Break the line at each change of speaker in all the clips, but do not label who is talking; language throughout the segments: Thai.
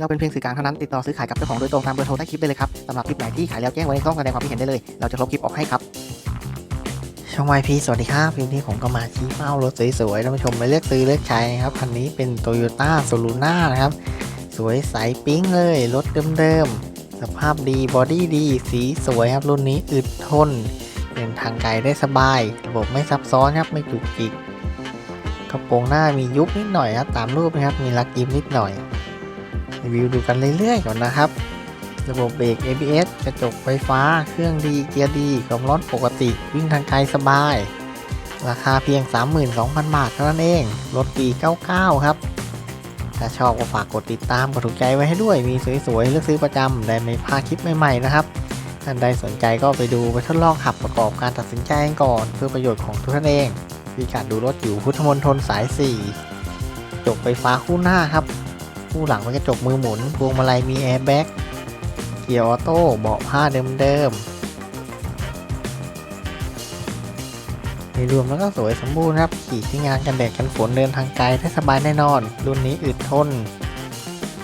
เราเป็นเพียงสื่อกลางเท่านั้นติดต่อซื้อขายกับเจ้าของโดยตรงตามเบอร์โทรใต้คลิปได้เลยครับสำหรับคลิปไหนที่ขายแล้วแจ้งไว้ในช่องแสดงความคิดเห็นได้เลย เราจะลบคลิปออกให้ครับช่องวายพีสวัสดีครับคลิปนี้ผมก็มาชี้เป้ารถสวยๆท่านผู้ชมไปเลือกซื้อเลือกใช้นะครับคันนี้เป็น Toyota s o l u n a นะครับสวยใสปิ๊งเลยรถเดิมๆสภาพดีบอดี้ดี สีสวยครับรุ่นนี้อึดทนเดินทางไกลได้สบาย ระบบไม่ซับซ้อนครับไม่จุกจิกกระโปรงหน้ามียุบนิดหน่อยครับตามรูปนะครับมีลักยิ้มนิดหน่อย รีวิวดูกันเรื่อยๆก่อนนะครับ ระบบเบรก ABS กระจกไฟฟ้า เครื่องดีเกียร์ดีความร้อนปกติ วิ่งทางไกลสบาย ราคาเพียง 32,000 บาทเท่านั้นเอง รถปี 99 ครับ ถ้าชอบก็ฝากกดติดตามกดถูกใจไว้ให้ด้วย มีสวยๆเลือกซื้อประจำได้ไม่พลาดคลิปใหม่ๆนะครับท่านใดสนใจก็ไปดูไปทดลองขับประกอบการตัดสินใจก่อนเพื่อประโยชน์ของทุกท่านเองพิกัดดูรถอยู่พุทธมณฑลสาย4กระจกไฟฟ้าคู่หน้าครับ คู่หลังเป็นกระจกมือหมุนพวงมาลัยมีแอร์แบ็กเกียร์ออโต้เบาะผ้าเดิมๆในรวมแล้วก็สวยสมบูรณ์ครับ ขี่ที่งานกันแดดกันฝนเดินทางไกลได้สบายแน่นอน รุ่นนี้อึดทน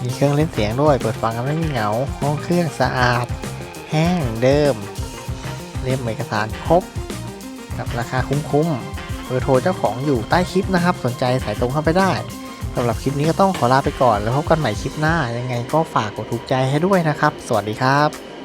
มีเครื่องเล่นเสียงด้วย เปิดฟังกันไม่มีเหงา ห้องเครื่องสะอาด แห้งเดิม เล่มเอกสารครบ กับราคาคุ้มๆเบอร์โทรเจ้าของอยู่ใต้คลิปนะครับ สนใจสายตรงเข้าไปได้ สำหรับคลิปนี้ก็ต้องขอลาไปก่อนแล้วพบกันใหม่คลิปหน้ายังไงก็ฝากกดถูกใจให้ด้วยนะครับ สวัสดีครับ